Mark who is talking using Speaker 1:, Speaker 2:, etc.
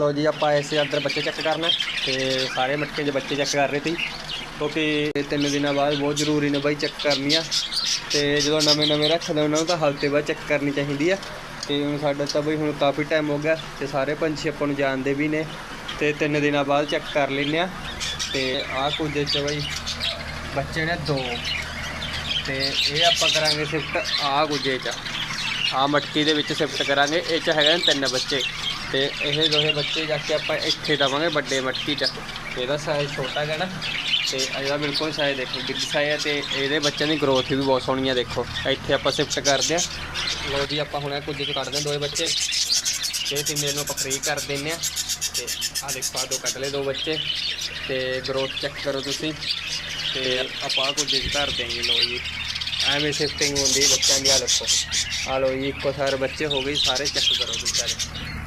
Speaker 1: ਲੋ ਜੀ, ਆਪਾਂ ਇਸੇ ਅੰਦਰ ਬੱਚੇ ਚੈੱਕ ਕਰਨਾ ਤੇ ਸਾਰੇ ਮਟਕੇ ਦੇ ਬੱਚੇ ਚੈੱਕ ਕਰ ਰਹੇ ਸੀ, ਕਿਉਂਕਿ ਤਿੰਨ ਦਿਨਾਂ ਬਾਅਦ ਬਹੁਤ ਜ਼ਰੂਰੀ ਨੇ ਬਾਈ ਚੈੱਕ ਕਰਨੀ ਆ ਤੇ ਜਦੋਂ ਨਵੇਂ ਨਵੇਂ ਰੱਖਦੇ ਉਹਨਾਂ ਨੂੰ ਤਾਂ ਹਫ਼ਤੇ ਬਾਅਦ ਚੈੱਕ ਕਰਨੀ ਚਾਹੀਦੀ ਆ। ਤੇ ਹੁਣ ਸਾਡਾ ਤਾਂ ਬਈ ਹੁਣ ਕਾਫੀ ਟਾਈਮ ਹੋ ਗਿਆ ਤੇ ਸਾਰੇ ਪੰਛੀ ਆਪਾਂ ਨੂੰ ਜਾਣਦੇ ਵੀ ਨੇ। ਤੇ ਤਿੰਨ ਦਿਨਾਂ ਬਾਅਦ ਚੈੱਕ ਕਰ ਲੈਂਦੇ ਆ। ਤੇ ਆਹ ਕੁਝ ਚ ਬਈ ਬੱਚੇ ਨੇ ਦੋ। ਤੇ ਇਹ ਆਪਾਂ ਕਰਾਂਗੇ ਸ਼ਿਫਟ ਆਹ ਗੁੱਜੇ ਚ। ਆ ਮਟਕੀ ਦੇ ਵਿੱਚ ਸ਼ਿਫਟ ਕਰਾਂਗੇ। ਇਹ ਚ ਹੈਗੇ ਨੇ ਤਿੰਨ ਬੱਚੇ। ਤੇ ਇਹ ਦੋਹੇ ਬੱਚੇ ਜਾ ਕੇ ਆਪਾਂ ਇੱਥੇ ਦਵਾਂਗੇ ਵੱਡੇ ਮਟਕੀ ਚ। ਇਹਦਾ ਸਾਈਜ਼ ਛੋਟਾ ਹੈਗਾ ਨਾ, ਤੇ ਇਹਦਾ ਬਿਲਕੁਲ ਸਾਈਜ਼ ਦੇਖੋ ਬਿੱਗ ਸਾਈਜ਼ ਹੈ ਤੇ ਇਹਦੇ ਬੱਚਿਆਂ ਦੀ ਗਰੋਥ ਵੀ ਬਹੁਤ ਸੋਹਣੀ ਹੈ ਦੇਖੋ। ਇੱਥੇ ਆਪਾਂ ਸ਼ਿਫਟ ਕਰਦੇ ਆ। ਲੋ ਜੀ, ਆਪਾਂ ਹੁਣ ਇਹ ਕੁਝ ਚ ਕੱਢਦੇ ਆ ਦੋਏ ਬੱਚੇ। ਤੇ ਤਿੰਨੇ ਨੂੰ ਆਪਾਂ ਫ੍ਰੀ ਕਰ ਦਿੰਨੇ ਆ। ਤੇ ਆ ਦੇਖੋ ਆ ਦੋ ਕੱਢ ਲਏ ਦੋ ਬੱਚੇ। ਤੇ ਗਰੋਥ ਚੈੱਕ ਕਰੋ ਤੁਸੀਂ। ਤੇ ਆਪਾਂ ਕੁਝ ਚ ਧਰ ਦੇਂਗੇ ਲੋ ਜੀ। ਐਵੇਂ ਸ਼ਿਫਟਿੰਗ ਹੁੰਦੀ ਬੱਚਿਆਂ ਦੀ ਆ ਦੇਖੋ। ਆ ਲੋ ਜੀ, ਇੱਕੋ ਸਾਰ ਬੱਚੇ ਹੋ ਗਏ ਸਾਰੇ ਚੈੱਕ ਕਰੋ ਤੁਸੀਂ